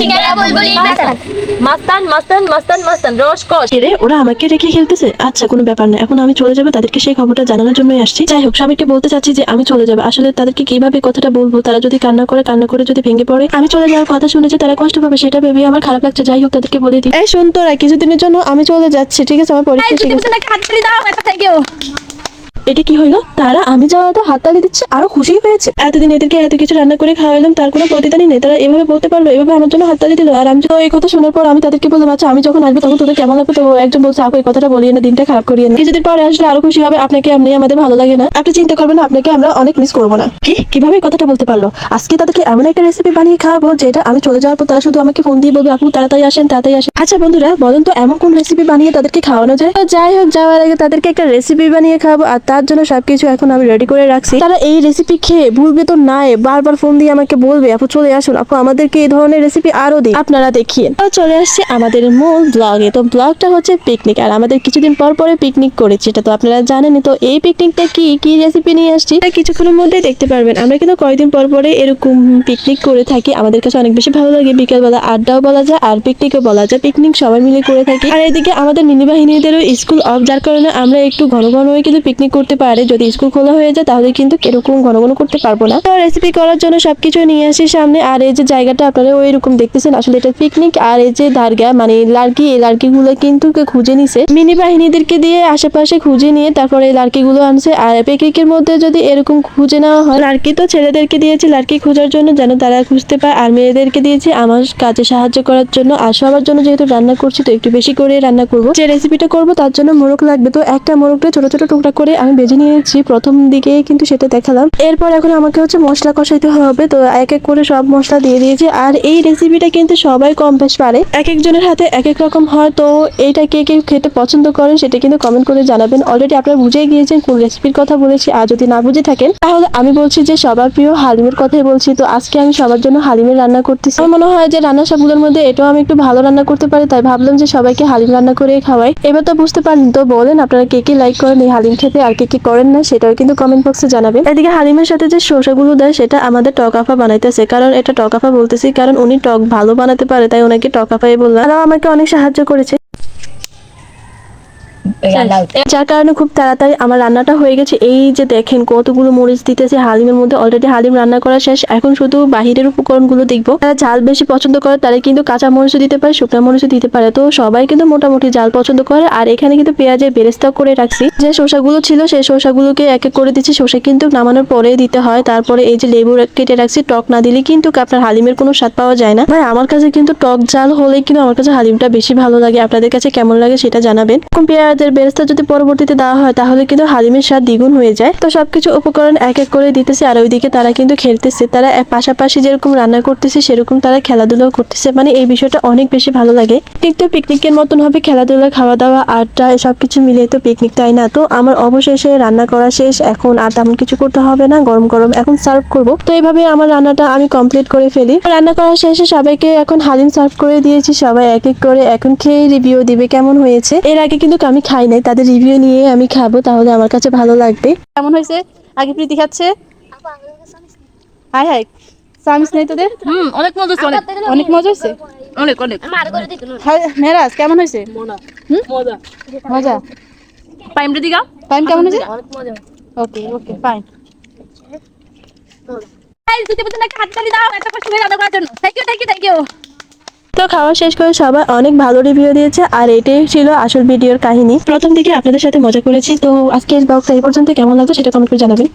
সিঙ্গারা বুলবুলি মাস্তান মাস্তান মাস্তান মাস্তান মাস্তান রসকস রে? ওরা আমাকে রেখে খেলতেছে? আচ্ছা কোনো ব্যাপার না। এখন আমি চলে যাব তাদেরকে সেই খবরটা জানানোর জন্যই আসছি। যাই হোক স্বামীকে বলতে চাচ্ছি যে আমি চলে যাব। আসলে তাদেরকে কীভাবে কথাটা বলব? তারা যদি কান্না করে কান্না করে যদি ভেঙে পড়ে আমি চলে যাওয়ার কথা শুনেছে তারা কষ্ট পাবে সেটা ভেবে আমার খারাপ লাগছে। যাই হোক তাদেরকে বলে দিই। এই শুন তোরা কিছুদিনের জন্য আমি চলে যাচ্ছি ঠিক আছে? আমার পরীক্ষা শেষ হয়েছে। এটা কি হইল? তারা আমি যাওয়াটা হাততালি দিচ্ছে, আরও খুশি হয়েছে। এতদিন এদেরকে এত কিছু রান্না করে খাওয়াইলাম, তার কোনো প্রতিদানই নেই। তারা এভাবে বলতে পারল এভাবে আমার জন্য হাততালি দিল। আর আমি তো এই কথা শোনার পর আমি তাদেরকে বললাম আচ্ছা আমি যখন আসব তখন তোদের কেমন লাগবে? তো একজন বলছে, আপু, এই কথাটা বলিয়ে না, দিনটা খারাপ করিয়ে না। কিছুদিন পরে আসলে আরও খুশি হবে, আপনাকে এমনি আমাদের ভালো লাগে না। আপনি চিন্তা করবেন আপনাকে আমরা অনেক মিস করব না। কীভাবে কথাটা বলতে পারল? আজকে তাদেরকে এমন একটা রেসিপি বানিয়ে খাওয়াবো, যেটা আমি চলে যাওয়ার পর তারা শুধু আমাকে ফোন দিয়ে বলবে, আপু, তাড়াতাড়ি আসেন তাড়াতাড়ি আসেন। আচ্ছা বন্ধুরা, বলুন তো, এমন কোন রেসিপি বানিয়ে তাদেরকে খাওয়ানো যায়? যাই হোক, যাওয়ার আগে তাদেরকে একটা রেসিপি বানিয়ে খাওয়াবো। আর তার জন্য সবকিছু এখন আমি রেডি করে রাখছি। তারা এই রেসিপি খেয়ে ভুলবে তো নাই বারবার ফোন দিয়ে আমাকে বলবে, আপু, চলে আসুন। আপু, আমাদেরকে এই ধরনের রেসিপি আরও দিন। আপনারা দেখিয়ে চলে আসছে আমাদের মূল ব্লগে তো ব্লগটা হচ্ছে পিকনিক আর আমাদের কিছুদিন পর পরে পিকনিক করেছি। এটা তো আপনারা জানেন তো এই পিকনিকটা কি? কি রেসিপি নিয়ে আসছি? এটা কিছুক্ষণের মধ্যেই দেখতে পারবেন। আমরা কিন্তু কয়েকদিন পর পরে এরকম পিকনিক করে থাকি। আমাদের কাছে অনেক বেশি ভালো লাগে। বিকেলবেলা আড্ডাও বলা যায়, আর পিকনিকও বলা যায়। পিকনিক সবাই মিলে করে থাকি। আর এদিকে আমাদের মিনি বাহিনীদেরও স্কুল অফ যার কারণে আমরা একটু ঘন ঘন হয়ে কিন্তু পিকনিক করতে পারি। যদি স্কুল খোলা হয়ে যায়, তাহলে কিন্তু এরকম ঘন ঘন করতে পারব না। তো রেসিপি করার জন্য সবকিছু নিয়ে আসি সামনে। আর এই যে জায়গাটা আপনারা ওই রকম দেখতেছেন, আসলে এটা পিকনিক আর এই যে দারগা মানে লাড়কি এই লাড়কিগুলো কিন্তু খুঁজে নিছে। মিনি বাহিনীদেরকে দিয়ে আশেপাশে খুঁজে নিয়ে তারপরে এই লাড়কিগুলো আনছে। আর পিকনিকের মধ্যে যদি এরকম খুঁজে নেওয়া হয় লাড়কি তো ছেলেদেরকে দিয়েছি। লাড়কি খোঁজার জন্য যেন তারা খুঁজতে পায়। আর মেয়েদেরকে দিয়েছি আমার কাজে সাহায্য করার জন্য। আর সবার জন্য যেহেতু রান্না করছি, তো একটু বেশি করে রান্না করব। যে রেসিপিটা করব, তার জন্য মোরগ লাগবে। তো একটা মোরগটা ছোট ছোট টুকরা করে আমি বেজে নিয়েছি, প্রথম দিকে কিন্তু সেটা দেখালাম। এরপর এখন আমাকে হচ্ছে মশলা কষাইতে হবে, তো এক এক করে সব মশলা দিয়ে দিয়েছি। আর এই রেসিপিটা কিন্তু সবাই কম বেশ পারে। এক একজনের হাতে এক এক রকম হয়, তো এইটা কে কে খেতে পছন্দ করেন সেটা কিন্তু কমেন্ট করে জানাবেন। অলরেডি আপনারা বুঝেই গিয়েছেন কোন রেসিপির কথা বলেছি, আর যদি না বুঝে থাকেন, তাহলে আমি বলছি যে সবার প্রিয় হালিমের কথাই বলছি। তো আজকে আমি সবার জন্য হালিমের রান্না করতেছি। আমার মনে হয় যে রান্না সবগুলোর মধ্যে এটাও আমি একটু ভালো রান্না করতে পারি, তাই ভাবলাম যে সবাইকে হালিম রান্না করে খাওয়াই। এবার তো বুঝতে পারেন তো বলেন আপনারা কে কে লাইক করেন এই হালিম খেতে আর কে কি করেন না, সেটাও কিন্তু কমেন্ট বক্সে জানাবেন। এদিকে হালিমের সাথে যে শসাগুলো দেয়, সেটা আমাদের টক আফা বানাইতেছে। কারণ এটা টক আফা বলতেছি, কারণ উনি টক ভালো বানাতে পারে, তাই ওনাকে টক আফাই বললাম। আমাকে অনেক সাহায্য করেছে। যার কারণে খুব তাড়াতাড়ি আমার রান্নাটা হয়ে গেছে। এই যে দেখেন কতগুলো মরিচ দিতেছে হালিমের মধ্যে অলরেডি হালিম রান্না করা শেষ। এখন শুধু বাহিরের উপকরণগুলো দেখব। যারা ঝাল বেশি পছন্দ করে তারা কিন্তু কাঁচা মরিচও দিতে পারে শুকনো মরিচও দিতে পারে। তো সবাই কিন্তু মোটামুটি ঝাল পছন্দ করে। আর এখানে কিন্তু পেঁয়াজের বেরেস্তাও করে রাখছি। যে শসাগুলো ছিল সেই শসাগুলোকে এক এক করে দিচ্ছি। শসা কিন্তু নামানোর পরে দিতে হয়। তারপরে এই যে লেবু কেটে রাখছি। টক না দিলে কিন্তু আপনার হালিমের কোনো স্বাদ পাওয়া যায় না। ভাই আমার কাছে কিন্তু টক ঝাল হলে কিন্তু আমার কাছে হালিমটা বেশি ভালো লাগে। আপনাদের কাছে কেমন লাগে সেটা জানাবেন। এরকম পেঁয়াজের বেরেস্তা যদি পরবর্তীতে দেওয়া হয়, তাহলে কিন্তু হালিমের স্বাদ দ্বিগুণ হয়ে যায়। তো সবকিছু উপকরণ এক এক করে দিতেছে আর ওইদিকে তারা কিন্তু খেলতেছে। তারা পাশাপাশি যেরকম রান্না করতেছে, সেরকম তারা খেলাধুলাও করতেছে। মানে এই বিষয়টা অনেক বেশি ভালো লাগে। পিকনিক তো পিকনিকের মতন হবে খেলাধুলা খাওয়া দাওয়া আড্ডা, সবকিছু মিলে তো পিকনিক তাই না? তো আমার অবশেষে রান্না করা শেষ। এখন আর তেমন কিছু করতে হবে না গরম গরম এখন সার্ভ করব। তো এইভাবে আমার রান্নাটা আমি কমপ্লিট করে ফেলি। রান্না করা শেষে সবাইকে এখন হালিম সার্ভ করে দিয়েছি। সবাই এক এক করে এখন খেয়ে রিভিউ দিবে কেমন হয়েছে। এর আগে কিন্তু আমি খাই নাই তাদের রিভিউ নিয়ে আমি খাব তাহলে আমার কাছে ভালো লাগবে। কেমন হয়েছে? আগে প্রীতি খাচ্ছে? High high. সামিস নেই তোদের হুম অনেক মজা হচ্ছে অনেক। অনেক মজা হচ্ছে অনেক অনেক। মেরাজ কেমন হয়েছে? হুম? মজা। পাইম পাইম কেমন হয়েছে? ওকে ওকে ফাইন হাততালি দাও একটা কষ্ট করে রান্না করার জন্য। Thank you thank you thank you তো খাওয়া শেষ করে সবাই অনেক ভালো রিভিউ দিয়েছে, আর এটাই ছিল আসল ভিডিওর কাহিনী। প্রথম দিকে আপনাদের সাথে মজা করেছি, তো আজকের ব্লগটা এই পর্যন্ত, কেমন লাগল সেটা কমেন্ট করে জানাবেন।